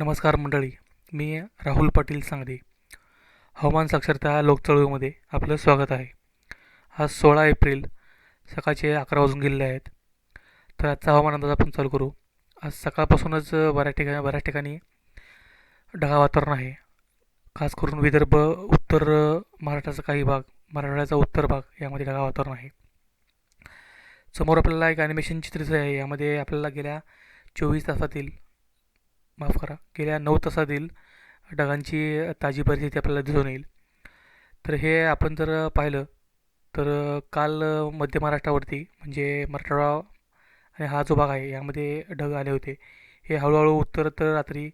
नमस्कार मंडळी मी राहुल पाटील सांगली. हवामान साक्षरता लोकचळवळीमध्ये आपलं स्वागत आहे. आज सोळा एप्रिल सकाळचे अकरा वाजून गेलेले आहेत. तर आजचा हवामान अंदाज आपण चालू करू. आज सकाळपासूनच बऱ्याच ठिकाणी बऱ्याच ठिकाणी ढगाळ वातावरण आहे. खास करून विदर्भ उत्तर महाराष्ट्राचा काही भाग मराठवाड्याचा उत्तर भाग यामध्ये ढगाळ वातावरण आहे. समोर आपल्याला एक ॲनिमेशन चित्र आहे. यामध्ये आपल्याला गेल्या चोवीस तासातील माफ करा गेल्या नऊ तासातील ढगांची ताजी परिस्थिती आपल्याला दिसून येईल. तर हे आपण जर पाहिलं तर काल मध्य महाराष्ट्रावरती म्हणजे मराठवाडा आणि हा जो भाग आहे यामध्ये ढग आले होते. हे हळूहळू उत्तर तर रात्री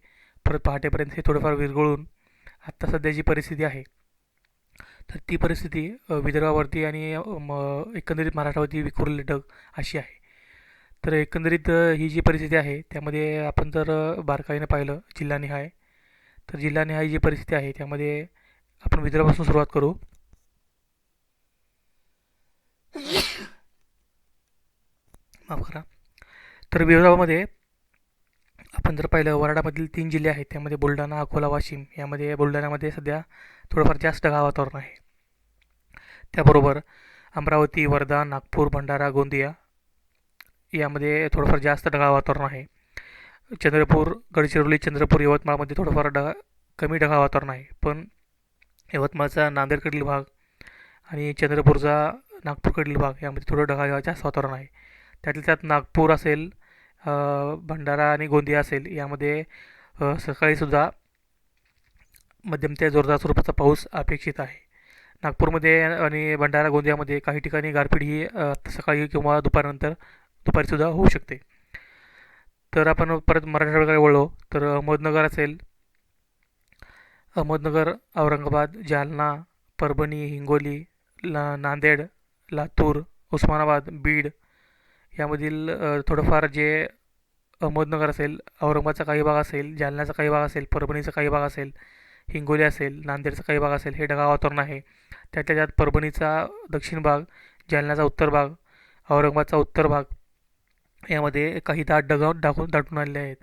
परत पहाटेपर्यंत हे थोडंफार विरघळून आत्ता सध्या जी परिस्थिती आहे. तर ती परिस्थिती विदर्भावरती आणि म एकंदरीत महाराष्ट्रावरती विखुरलेले ढग अशी आहे. तर एकंदरीत ही जी परिस्थिती आहे त्यामध्ये आपण जर बारकाईनं पाहिलं जिल्हानिहाय तर जिल्हानिहाय जी परिस्थिती आहे त्यामध्ये आपण विदर्भापासून सुरुवात करू. माफ करा. तर विदर्भामध्ये आपण जर पाहिलं वराडामधील तीन जिल्हे आहेत त्यामध्ये बुलढाणा अकोला वाशिम यामध्ये बुलढाण्यामध्ये सध्या थोडंफार जास्त ढगाळ वातावरण आहे. त्याबरोबर अमरावती वर्धा नागपूर भंडारा गोंदिया यामध्ये थोडंफार जास्त ढगाळ वातावरण आहे. चंद्रपूर गडचिरोली चंद्रपूर यवतमाळमध्ये थोडंफार ढगा कमी ढगाळ वातावरण आहे. पण यवतमाळचा नांदेडकडील भाग आणि चंद्रपूरचा नागपूरकडील भाग यामध्ये थोडं ढगाळ जास्त वातावरण आहे. त्यातल्या त्यात नागपूर असेल भंडारा आणि गोंदिया असेल यामध्ये सकाळीसुद्धा मध्यम ते जोरदार स्वरूपाचा पाऊस अपेक्षित आहे. नागपूरमध्ये आणि भंडारा गोंदियामध्ये काही ठिकाणी गारपीट ही सकाळी किंवा दुपारनंतर दुपारीसुद्धा होऊ शकते. तर आपण परत मराठवाड्याकडे वळलो तर अहमदनगर असेल अहमदनगर औरंगाबाद जालना परभणी हिंगोली ला नांदेड लातूर उस्मानाबाद बीड यामधील थोडंफार जे अहमदनगर असेल औरंगाबादचा काही भाग असेल जालन्याचा काही भाग असेल परभणीचा काही भाग असेल हिंगोली असेल नांदेडचा काही भाग असेल हे ढगाळ वातावरण आहे. त्यातल्या त्यात परभणीचा दक्षिण भाग जालन्याचा उत्तर भाग औरंगाबादचा उत्तर भाग यामध्ये काही दाट ढगाळ दाखवून दाटून आलेले आहेत.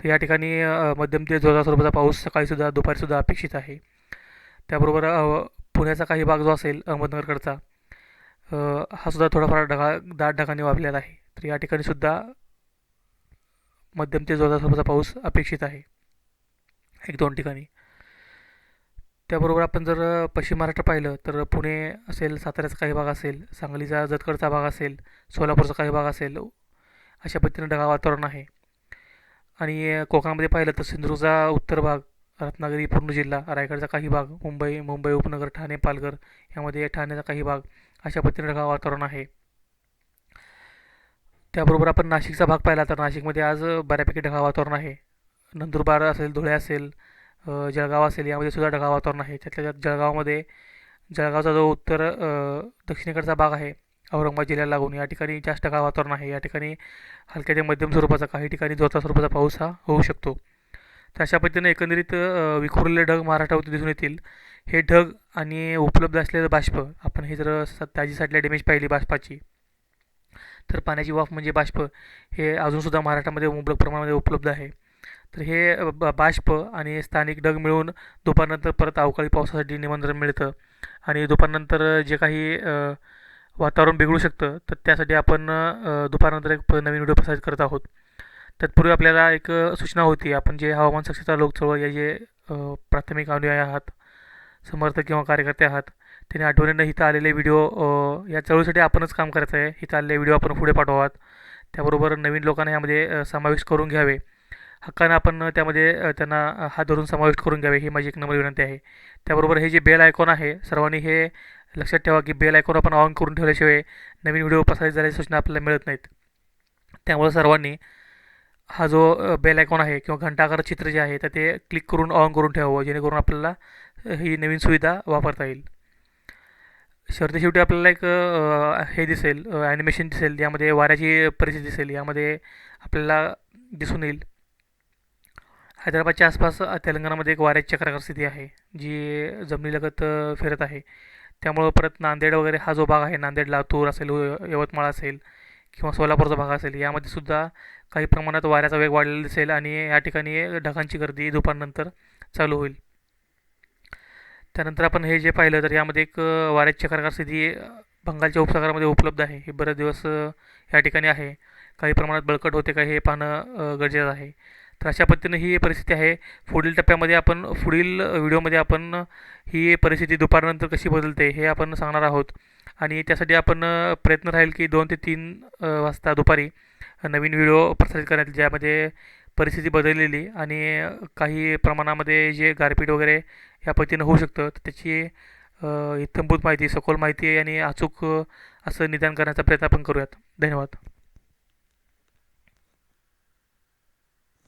तर या ठिकाणी मध्यम ते जोरदार स्वरूपाचा पाऊस सकाळीसुद्धा दुपारीसुद्धा अपेक्षित आहे. त्याबरोबर पुण्याचा काही भाग जो असेल अहमदनगरकडचा हा सुद्धा थोडाफार ढगा दाट ढगाने व्यापलेला आहे. तर या ठिकाणी सुद्धा मध्यम ते जोरदार स्वरूपाचा पाऊस अपेक्षित आहे. एक दोन ठिकाणी. त्याबरोबर आपण जर पश्चिम महाराष्ट्र पाहिलं तर पुणे असेल साताऱ्याचा काही भाग असेल सांगलीचा जतकडचा भाग असेल सोलापूरचा काही भाग असेल अशा पद्धतीनं ढगाळ वातावरण आहे. आणि कोकणामध्ये पाहिलं तर सिंधुदुर्गचा उत्तर भाग रत्नागिरी पूर्ण जिल्हा रायगडचा काही भाग मुंबई मुंबई उपनगर ठाणे पालघर यामध्ये ठाण्याचा काही भाग अशा पद्धतीनं ढगाळ वातावरण आहे. त्याबरोबर आपण नाशिकचा भाग पाहिला तर नाशिकमध्ये आज बऱ्यापैकी ढगाळ वातावरण आहे. नंदुरबार असेल धुळे असेल जळगाव असेल यामध्ये सुद्धा ढगाळ वातावरण आहे. त्यातल्या त्यात जळगावमध्ये जळगावचा जो उत्तर दक्षिणेकडचा भाग आहे औरंगाबाद जिल्ह्याला लागून या ठिकाणी जास्त ढगाळ वातावरण आहे? या ठिकाणी हलक्या ते मध्यम स्वरूपाचा काही ठिकाणी जोरदार स्वरूपाचा पाऊस हा होऊ शकतो. तर अशा पद्धतीने एकंदरीत विखुरलेले ढग महाराष्ट्रावरती दिसून येतील. हे ढग आणि उपलब्ध असलेलं बाष्प आपण हे जर स- ताजी साठल्या डॅमेज पाहिली बाष्पाची तर पाण्याची वाफ म्हणजे बाष्प हे अजूनसुद्धा महाराष्ट्रामध्ये मुबलक प्रमाणामध्ये उपलब्ध आहे. तर हे ब- बाष्प आणि स्थानिक ढग मिळून दुपारनंतर परत अवकाळी पावसासाठी निमंत्रण मिळतं. आणि दुपारनंतर जे काही वातावरण बिघडू शकतं तर त्यासाठी आपण दुपारनंतर एक नवीन व्हिडिओ प्रसारित करत आहोत. तत्पूर्वी आपल्याला एक सूचना होती आपण जे हवामान सक्षता लोकचळवळ या जे प्राथमिक अनुयायी आहात समर्थक किंवा कार्यकर्ते आहात त्यांनी आठवणीनं इथं आलेले व्हिडिओ या चळवळीसाठी आपणच काम करायचं आहे. इथं आलेले व्हिडिओ आपण पुढे पाठवावात. त्याबरोबर नवीन लोकांना यामध्ये समावेश समाविष्ट करून घ्यावे. हक्कानं आपण त्यामध्ये त्यांना हात धरून समाविष्ट करून घ्यावे ही माझी एक नम्र विनंती आहे. त्याबरोबर हे जे बेल आयकॉन आहे सर्वांनी हे लक्षात ठेवा की बेल आयकॉन आपण ऑन करून ठेवल्याशिवाय नवीन व्हिडिओ प्रसारित झाल्याची सूचना आपल्याला मिळत नाहीत. त्यामुळे सर्वांनी हा जो बेल आयकॉन आहे किंवा घंटाकार चित्र जे आहे तर ते क्लिक करून ऑन करून ठेवावं जेणेकरून आपल्याला ही नवीन सुविधा वापरता येईल. शेवटी शेवटी आपल्याला एक हे दिसेल ॲनिमेशन दिसेल यामध्ये वाऱ्याची परिस्थिती दिसेल यामध्ये आपल्याला दिसून येईल. हैदराबादच्या आसपास तेलंगणामध्ये एक वाऱ्याची चक्राकार स्थिती आहे जी जमिनीलगत फिरत आहे. त्यामुळं परत नांदेड वगैरे हा जो भाग आहे नांदेड लातूर असेल यवतमाळ असेल किंवा सोलापूरचा भाग असेल यामध्ये सुद्धा काही प्रमाणात वाऱ्याचा वेग वाढलेला दिसेल आणि या ठिकाणी ढगांची गर्दी दुपारनंतर चालू होईल. त्यानंतर आपण हे जे पाहिलं तर यामध्ये एक वाऱ्याची चक्राकार स्थिती बंगालच्या उपसागरामध्ये उपलब्ध आहे. हे बरेच दिवस या ठिकाणी आहे. काही प्रमाणात बळकट होते का हे पाहणं गरजेचं आहे. तर अशा पद्धतीनं ही परिस्थिती आहे. पुढील टप्प्यामध्ये आपण पुढील व्हिडिओमध्ये आपण ही परिस्थिती दुपारनंतर कशी बदलते हे आपण सांगणार आहोत. आणि त्यासाठी आपण प्रयत्न राहील की दोन ते तीन वाजता दुपारी नवीन व्हिडिओ प्रसारित करण्यात ज्यामध्ये परिस्थिती बदललेली आणि काही प्रमाणामध्ये जे गारपीट वगैरे या पद्धतीनं होऊ शकतं तर त्याची इत्थंभूत माहिती सखोल माहिती आणि अचूक असं निदान करण्याचा प्रयत्न आपण करूयात. धन्यवाद.